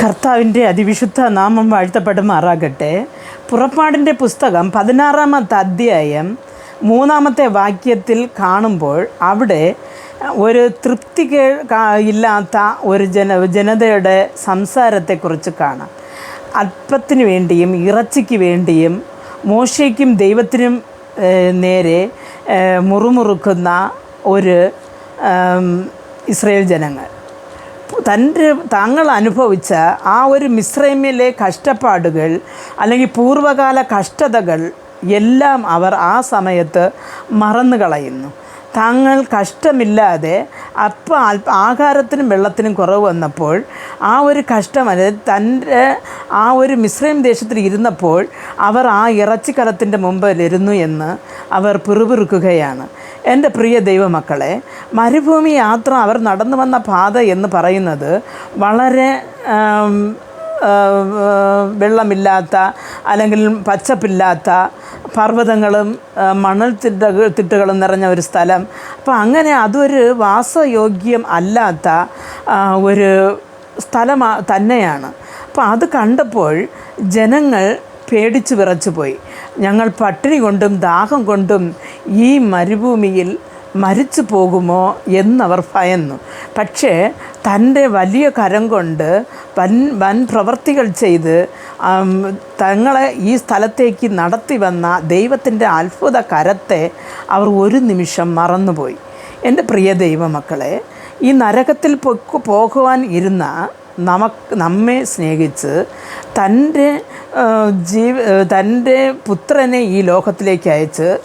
കർത്താവിന്റെ അതിവിശുദ്ധ നാമം വാഴ്ത്തപ്പെടുമാറാകട്ടെ. പുറപ്പാടിന്റെ പുസ്തകം പതിനാറാമത്തെ അധ്യായം മൂന്നാമത്തെ വാക്യത്തിൽ കാണുമ്പോൾ അവിടെ ഒരു തൃപ്തി കേ ഇല്ലാത്ത ഒരു ജന ജനതയുടെ സംസാരത്തെക്കുറിച്ച് കാണാം. അല്പത്തിന് വേണ്ടിയും ഇറച്ചിക്ക് വേണ്ടിയും മോശയ്ക്കും ദൈവത്തിനും നേരെ മുറുമുറുക്കുന്ന ഒരു ഇസ്രയേൽ ജനങ്ങൾ. തന്റെ താങ്കൾ അനുഭവിച്ച ആ ഒരു മിശ്രമിലെ കഷ്ടപ്പാടുകൾ അല്ലെങ്കിൽ പൂർവകാല കഷ്ടതകൾ എല്ലാം അവർ ആ സമയത്ത് മറന്നു കളയുന്നു. താങ്കൾ കഷ്ടമില്ലാതെ അപ്പം ആഹാരത്തിനും വെള്ളത്തിനും കുറവ് വന്നപ്പോൾ ആ ഒരു കഷ്ടം അതായത് തന്റെ ആ ഒരു മിശ്രയും ദേശത്തിൽ ഇരുന്നപ്പോൾ അവർ ആ ഇറച്ചിക്കലത്തിന്റെ മുമ്പിലിരുന്നു എന്ന് അവർ പിറുപിറുക്കുകയാണ്. എന്റെ പ്രിയ ദൈവമക്കളെ മരുഭൂമി യാത്ര അവർ നടന്നു വന്ന പാത എന്ന് പറയുന്നത് വളരെ വെള്ളമില്ലാത്ത അല്ലെങ്കിൽ പച്ചപ്പില്ലാത്ത പർവതങ്ങളും മണൽ തിട്ട തിട്ടുകളും നിറഞ്ഞ ഒരു സ്ഥലം. അപ്പോൾ അങ്ങനെ അതൊരു വാസയോഗ്യം അല്ലാത്ത ഒരു സ്ഥലം തന്നെയാണ്. അപ്പോൾ അത് കണ്ടപ്പോൾ ജനങ്ങൾ പേടിച്ചു വിറച്ചു പോയി ഞങ്ങൾ പട്ടിണി കൊണ്ടും ദാഹം കൊണ്ടും ഈ മരുഭൂമിയിൽ മരിച്ചു പോകുമോ എന്നവർ ഭയന്നു. പക്ഷേ തന്റെ വലിയ കരം കൊണ്ട് വൻ വൻ പ്രവർത്തികൾ ചെയ്ത് തങ്ങളെ ഈ സ്ഥലത്തേക്ക് നടത്തി വന്ന ദൈവത്തിന്റെ അത്ഭുത കരത്തെ അവർ ഒരു നിമിഷം മറന്നുപോയി. എന്റെ പ്രിയ ദൈവമക്കളെ ഈ നരകത്തിൽ പോകുവാൻ ഇരുന്ന നമുക്ക് നമ്മെ സ്നേഹിച്ച് തന്റെ ജീവ തന്റെ പുത്രനെ ഈ ലോകത്തിലേക്ക് അയച്ച്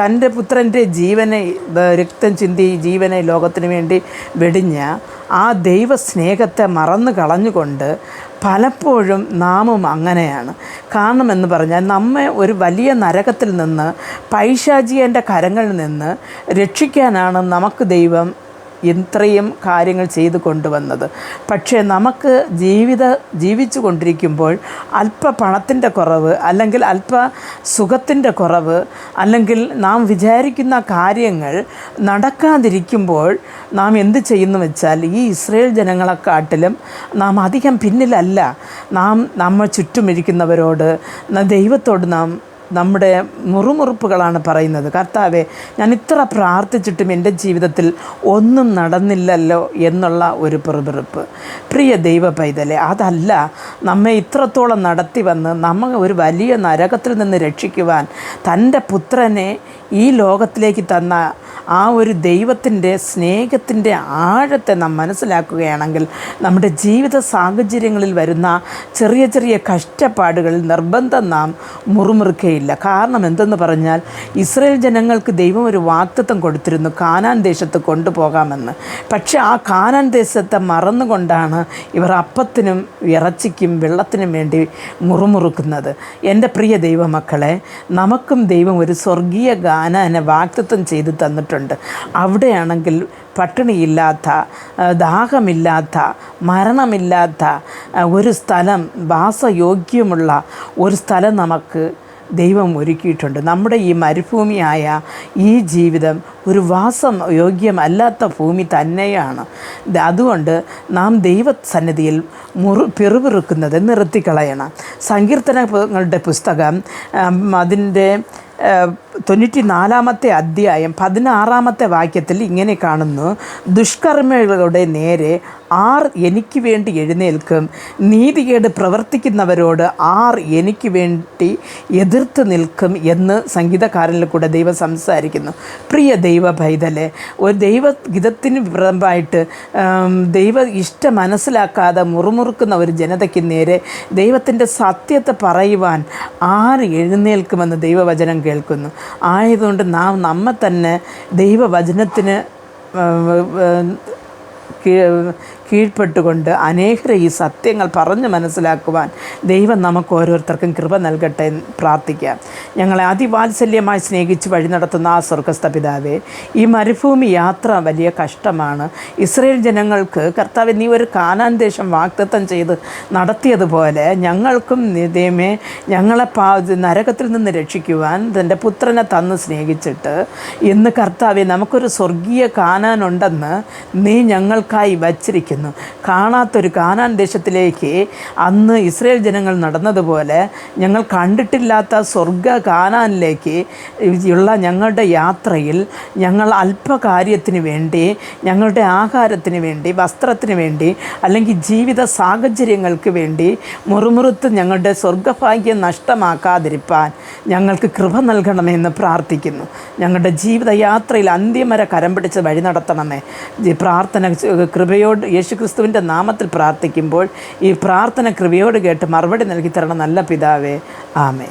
തന്റെ പുത്രന്റെ ജീവനെ രക്തം ചിന്തി ജീവനെ ലോകത്തിന് വേണ്ടി വെടിഞ്ഞ ആ ദൈവസ്നേഹത്തെ മറന്നു കളഞ്ഞുകൊണ്ട് പലപ്പോഴും നാമും അങ്ങനെയാണ്. കാരണമെന്ന് പറഞ്ഞാൽ നമ്മെ ഒരു വലിയ നരകത്തിൽ നിന്ന് പൈശാചിയന്റെ കരങ്ങളിൽ നിന്ന് രക്ഷിക്കാനാണ് നമുക്ക് ദൈവം ഇത്രയും കാര്യങ്ങൾ ചെയ്തു കൊണ്ടുവന്നത്. പക്ഷേ നമുക്ക് ജീവിത ജീവിച്ചു കൊണ്ടിരിക്കുമ്പോൾ അല്പ പണത്തിന്റെ കുറവ് അല്ലെങ്കിൽ അല്പ സുഖത്തിന്റെ കുറവ് അല്ലെങ്കിൽ നാം വിചാരിക്കുന്ന കാര്യങ്ങൾ നടക്കാതിരിക്കുമ്പോൾ നാം എന്ത് ചെയ്യുന്നു വെച്ചാൽ ഈ ഇസ്രയേൽ ജനങ്ങളെക്കാട്ടിലും നാം അധികം പിന്നിലല്ല. നാം നമ്മൾ ചുറ്റുമിരിക്കുന്നവരോട് ദൈവത്തോട് നാം നമ്മുടെ മുറുമുറുപ്പുകളാണ് പറയുന്നത്. കർത്താവെ ഞാൻ ഇത്ര പ്രാർത്ഥിച്ചിട്ടും എന്റെ ജീവിതത്തിൽ ഒന്നും നടന്നില്ലല്ലോ എന്നുള്ള ഒരു പെറുപിറുപ്പ്. പ്രിയ ദൈവ പൈതലെ അതല്ല നമ്മെ ഇത്രത്തോളം നടത്തി വന്ന് നമ്മ ഒരു വലിയ നരകത്തിൽ നിന്ന് രക്ഷിക്കുവാൻ തന്റെ പുത്രനെ ഈ ലോകത്തിലേക്ക് തന്ന ആ ഒരു ദൈവത്തിന്റെ സ്നേഹത്തിന്റെ ആഴത്തെ നാം മനസ്സിലാക്കുകയാണെങ്കിൽ നമ്മുടെ ജീവിത സാഹചര്യങ്ങളിൽ വരുന്ന ചെറിയ ചെറിയ കഷ്ടപ്പാടുകൾ നിർബന്ധം നാം മുറുമുറുക്കയില്ല. കാരണം എന്തെന്ന് പറഞ്ഞാൽ ഇസ്രയേൽ ജനങ്ങൾക്ക് ദൈവം ഒരു വാക്തത്വം കൊടുത്തിരുന്നു കാനാൻ ദേശത്ത് കൊണ്ടുപോകാമെന്ന്. പക്ഷേ ആ കാനാൻ ദേശത്തെ മറന്നുകൊണ്ടാണ് ഇവർ അപ്പത്തിനും ഇറച്ചിക്കും വെള്ളത്തിനും വേണ്ടി മുറുമുറുക്കുന്നത്. എന്റെ പ്രിയ ദൈവമക്കളെ നമുക്കും ദൈവം ഒരു സ്വർഗീയ ഗാനനെ വാക്തത്വം ചെയ്ത് തന്നിട്ടുണ്ട്. അവിടെയാണെങ്കിൽ പട്ടിണിയില്ലാത്ത ദാഹമില്ലാത്ത മരണമില്ലാത്ത ഒരു സ്ഥലം വാസയോഗ്യമുള്ള ഒരു സ്ഥലം നമുക്ക് ദൈവം ഒരുക്കിയിട്ടുണ്ട്. നമ്മുടെ ഈ മരുഭൂമിയായ ഈ ജീവിതം ഒരു വാസം യോഗ്യമല്ലാത്ത ഭൂമി തന്നെയാണ്. അതുകൊണ്ട് നാം ദൈവസന്നിധിയിൽ മുറു പിറുപിറുക്കുന്നത് നിർത്തിക്കളയണം. സങ്കീർത്തനങ്ങളുടെ പുസ്തകം അതിന്റെ തൊണ്ണൂറ്റി നാലാമത്തെ അധ്യായം പതിനാറാമത്തെ വാക്യത്തിൽ ഇങ്ങനെ കാണുന്നു. ദുഷ്കർമ്മികളുടെ നേരെ ആർ എനിക്ക് വേണ്ടി എഴുന്നേൽക്കും. നീതികേട് പ്രവർത്തിക്കുന്നവരോട് ആർ എനിക്ക് വേണ്ടി എതിർത്ത് നിൽക്കും എന്ന് സംഗീതകാരനിൽ കൂടെ ദൈവം സംസാരിക്കുന്നു. പ്രിയ ദൈവ പൈതലെ ഒരു ദൈവഗീതത്തിന് പുറമ്പായിട്ട് ദൈവ ഇഷ്ടം മനസ്സിലാക്കാതെ മുറുമുറുക്കുന്ന ഒരു ജനതയ്ക്ക് നേരെ ദൈവത്തിന്റെ സത്യത്തെ പറയുവാൻ ആര് എഴുന്നേൽക്കുമെന്ന് ദൈവവചനം കേൾക്കുന്നു. ആയതുകൊണ്ട് നാം നമ്മെ തന്നെ ദൈവവചനത്തിന് കീഴ്പ്പെട്ടുകൊണ്ട് അനേകരെ ഈ സത്യങ്ങൾ പറഞ്ഞു മനസ്സിലാക്കുവാൻ ദൈവം നമുക്ക് ഓരോരുത്തർക്കും കൃപ നൽകട്ടെ പ്രാർത്ഥിക്കാം. ഞങ്ങളെ അതിവാത്സല്യമായി സ്നേഹിച്ച് വഴി നടത്തുന്ന ആ സ്വർഗസ്ഥ പിതാവേ ഈ മരുഭൂമി യാത്ര വലിയ കഷ്ടമാണ്. ഇസ്രയേൽ ജനങ്ങൾക്ക് കർത്താവ് നീ ഒരു കാനാൻ ദേശം വാഗ്ദത്തം ചെയ്ത് നടത്തിയതുപോലെ ഞങ്ങൾക്കും ദൈവമേ ഞങ്ങളെ പാ നരകത്തിൽ നിന്ന് രക്ഷിക്കുവാൻ തന്റെ പുത്രനെ തന്ന് സ്നേഹിച്ചിട്ട് ഇന്ന് കർത്താവെ നമുക്കൊരു സ്വർഗീയ കാനാനുണ്ടെന്ന് നീ ഞങ്ങൾക്കായി വച്ചിരിക്കുന്നു. പ്രാർത്ഥിക്കുന്നു കാണാത്തൊരു കാനാൻ ദേശത്തിലേക്ക് അന്ന് ഇസ്രയേൽ ജനങ്ങൾ നടന്നതുപോലെ ഞങ്ങൾ കണ്ടിട്ടില്ലാത്ത സ്വർഗ കാനാനിലേക്ക് ഉള്ള ഞങ്ങളുടെ യാത്രയിൽ ഞങ്ങൾ അല്പകാര്യത്തിന് വേണ്ടി ഞങ്ങളുടെ ആഹാരത്തിന് വേണ്ടി വസ്ത്രത്തിന് വേണ്ടി അല്ലെങ്കിൽ ജീവിത സാഹചര്യങ്ങൾക്ക് വേണ്ടി മുറുമുറുത്ത് ഞങ്ങളുടെ സ്വർഗഭാഗ്യം നഷ്ടമാക്കാതിരിപ്പാൻ ഞങ്ങൾക്ക് കൃപ നൽകണമെന്ന് പ്രാർത്ഥിക്കുന്നു. ഞങ്ങളുടെ ജീവിതയാത്രയിൽ അന്ത്യം വരെ കരം പിടിച്ച് വഴി നടത്തണമേ. പ്രാർത്ഥന കൃപയോട് യേശുക്രിസ്തുവിന്റെ നാമത്തിൽ പ്രാർത്ഥിക്കുമ്പോൾ ഈ പ്രാർത്ഥന കൃപയോട് കേട്ട് മറുപടി നൽകി തരണം നല്ല പിതാവേ. ആമേ